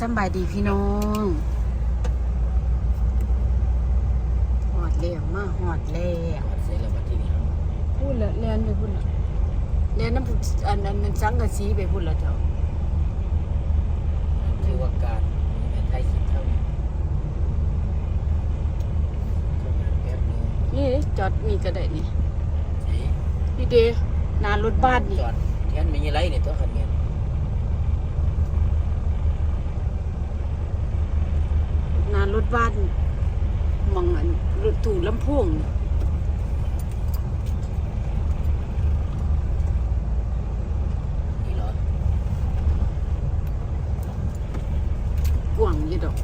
สำบายดีพี่น้องหอดเลี้ยงมาหอดเลี้ยงเสร็จแล้วมาที่นี่ครับพูดละเรียนไปพูดละเรียนน้ำพุอันนั้นสังกะสีไปพูดละเจ้าถือว่าการในไทยคิดเท่านี้ทำงานแป๊บนึงนี่จอดนี่ก็ได้นี่เฮ้ยนี่เดหนารถบ้านนี่จอดแทนมีอะไรเนี่ยตัวขันเมียน หนา รถบ้านมองอันรถตู้ลำโพงนี่ นี่เหรอก ว้างอยู่ดอก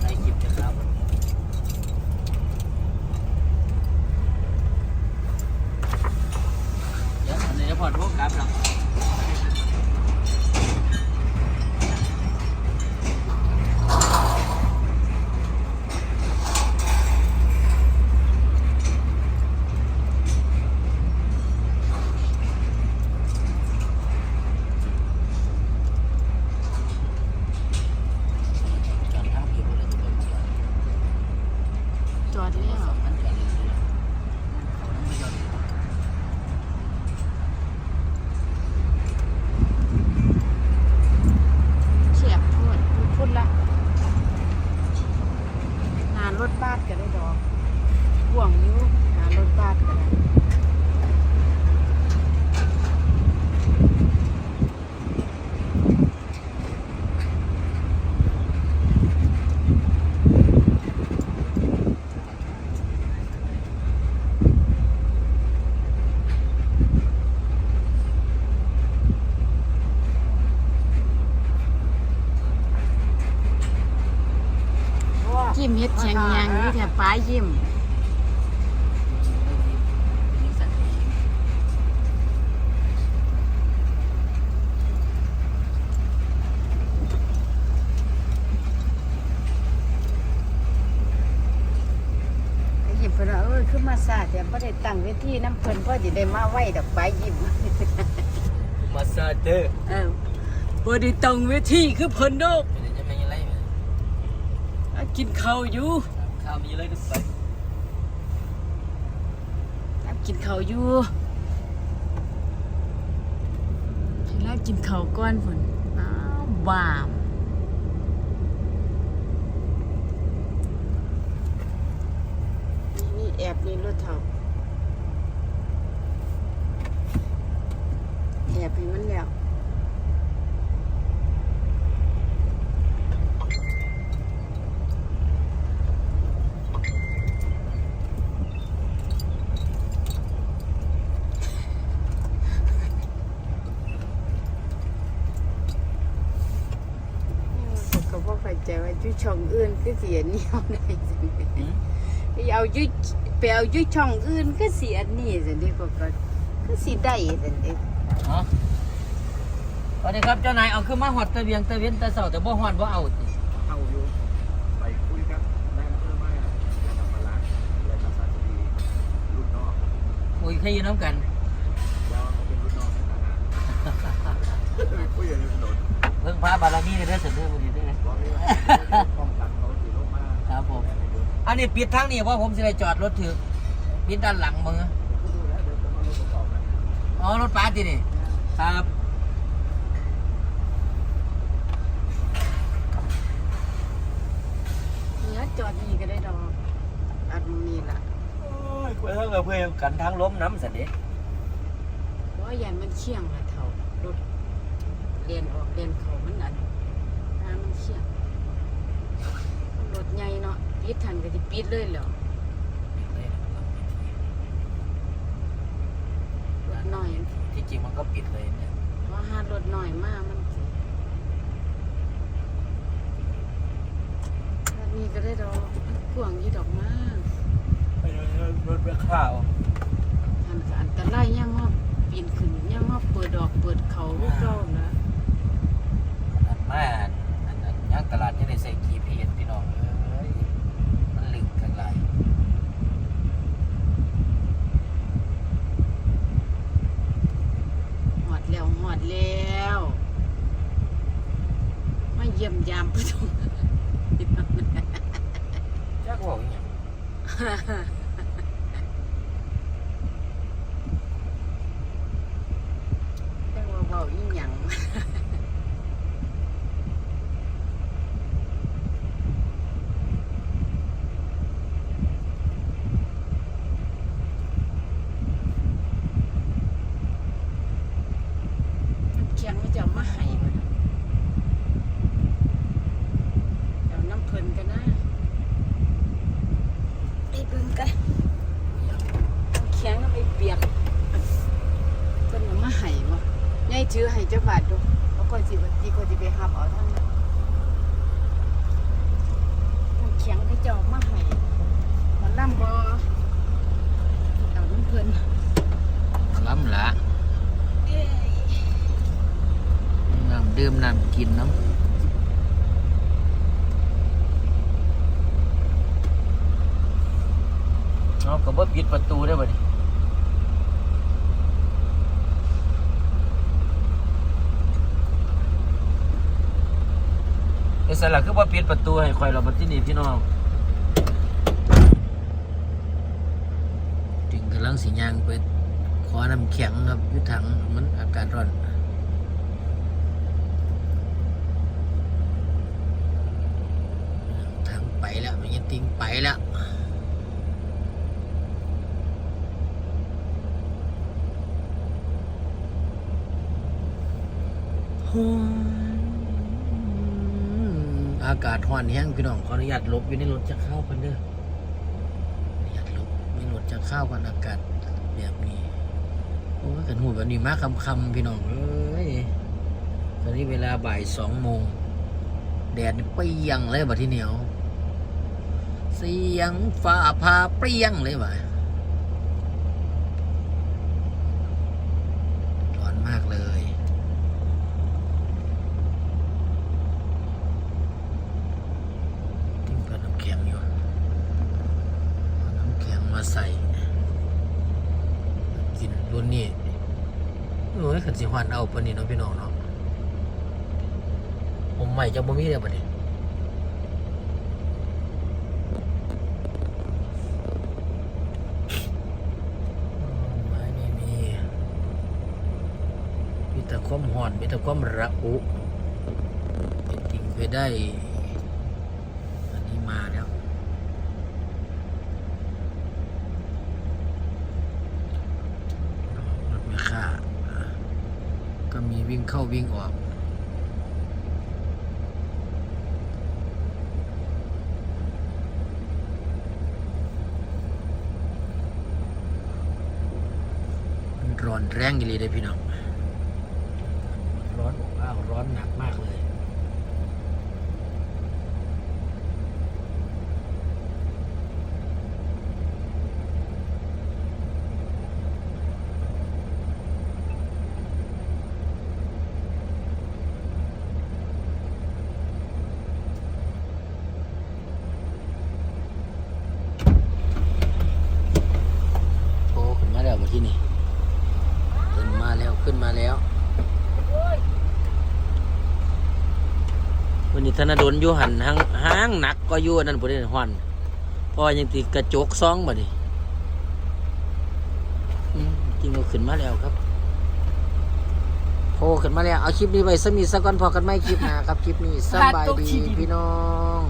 ไทยคิดนะครับเดี๋ยวอันนี้เดี๋ยวพอโทรกลับหลัง จอดข้างผิวเลยทุกคนเชียว จอดแล้ว มันจอดเลยสิเขาไม่จอดเลย เฉียบพูดพูดละหนารถบ้านก็ได้ดอกห่วงอยู่หนารถบ้านก็ได้ ยิ้มเฮ็ดแข็งยังนี่แถบป้ายิ้มนี่สัตว์ดียิ้มเพิ่นว่าเออคือมาซาแต่บ่ได้ตั้งเวทีน้ำเพิ่นพอสิได้มาไว้ดอกป้ายิ้มมาซาเตอร์เออบ่ได้ตั้งเวทีคือเพิ่นดอก เป็นจะไม่ยังไงไหม อะ กินข้าวอยู่ข้าวมีอะไรทุกคนอะกินข้าวอยู่ให้ลากินข้าวก่อนพุ่นอ้าวบ้ามนี่นี่แอบนี่รถเฒ่าแอบให้มันแล้ว ก็บ่เข้าใจว่าอยู่ ช่องอื่นคือสิอันนี้เอาได้จังได๋ไปเอาอยู่ไปเอาอยู่ช่องอื่นคือสิอันนี้จังได๋ก็ก็คือสิได้จังได๋อ๋อสวัสดีครับเจ้านายเอาขึ้นมาหอดตะเวียงตะเวียนตะเสาแต่บ่หอดบ่เอาติเข้าอยู่ไปคุยกับนายอำเภอมาและธรรมรักษ์และธรรมศาสตรีรุ่นน้องโอ้ยใครอยู่น้ำกันแล้วเขาเป็นรุ่นน้องกันคุยกันอยู่ถนน เพิ่งพาบารมีกันเด้อเสร็จเด้อวันนี้เด้อบอกเลยว่าป้องกันเขาสิลงมาครับผม อันนี้ปิดทางนี้เพราะผมสิได้จอดรถถือปิดด้านหลังมึงอะดูแล้วเดี๋ยวจะมาลงประกอบกันอ๋อรถป้าตินี่ครับเนี่ยจอดนี่ก็ได้ดอกอันนี้ล่ะโอ้ยเพื่อนกับเพื่อนกันทางล้มน้ำสันเด้เพราะว่ายันมันเชี่ยงละเท่ารถเรียนออกเรียนเข้ามันอันทางมันเชี่ยงรถใหญ่เนาะ ปิดทันก็สิปิดเลยเหรอรถน้อยที่จริงมันก็ปิดเลยเนี่ยเพราะหารถน้อยมากมันสิรถนี้ก็ได้ดอกกวางยี่ดอกมากไปรถไปข้าว Ha ha ha. ยายถือให้เจ้าบาทดูแล้วก่อนสิวันที่ก่อนสิไปหับเอาทั้งนั้นน้ำเคียงที่เจ้าเอามาให้มันล่ำบ่เอาน้ำเพลินล้ำละน้ำดื่มน้ำกินน้ำเอาก็บ่ปิดประตูได้บ่ดิไอ้สลักคือบ่ปิดประตูให้ข่อยเราบัดที่นี่พี่น้องถึงกำลังสียางไปขอน้ำแข็งครับยึดถังมันอากาศร้อนถังไปแล้วมันยังติงไปแล้ว อากาศร้อนแห้งพี่น้องขออนุญาตลบอยู่ในรถจะเข้ากันเด้ออนุญาตลบในรถจะเข้ากันอากาศแบบนี้โอ้ยกันหูแบบนี้มาคำคำพี่น้องเอ้ยตอนนี้เวลาบ่ายสองโมงแดดนี่เปรี้ยงเลยบ่ที่เหนียว เสียงฟ้าผ่าเปรี้ยงเลยบ่ร้อนมากเลย ทิ้งเปิดน้ำแข็งอยู่เอาน้ำแข็ง มาใส่ กินรุ่นนี้โอ้ยขันสิหวานเอาปนนี้เนาะพี่น้องเนาะผมใหม่จะบ่มีเลยบัดนี้ไม่ไม่มีมีแต่ความหอนมีแต่ความระอุเป็นจริงไปได้ อันนี้มาแล้ว รถไม่ค่า ก็ มีวิ่งเข้าวิ่งออกร้อนแรงอีเลยเด้อพี่น้อง ร้อนอบอ้าวร้อนหนักมากเลย โอ้ขึ้นมาแล้วมาที่นี่ขึ้นมาแล้วขึ้นมาแล้ววันนี้ ธนดลอยู่หันห้างห้างหนักก็อยู่อันนั่นบ่ได้หอนเพราะว่ายังติดกระจกซองบ่ดิอืมจริงก็ขึ้นมาแล้วครับโผล่ขึ้นมาแล้ว เอาคลิปนี้ไปสมีสักก่อนพอกันไหมคลิปหน้าครับ คลิปนี้สบายดีพี่น้อง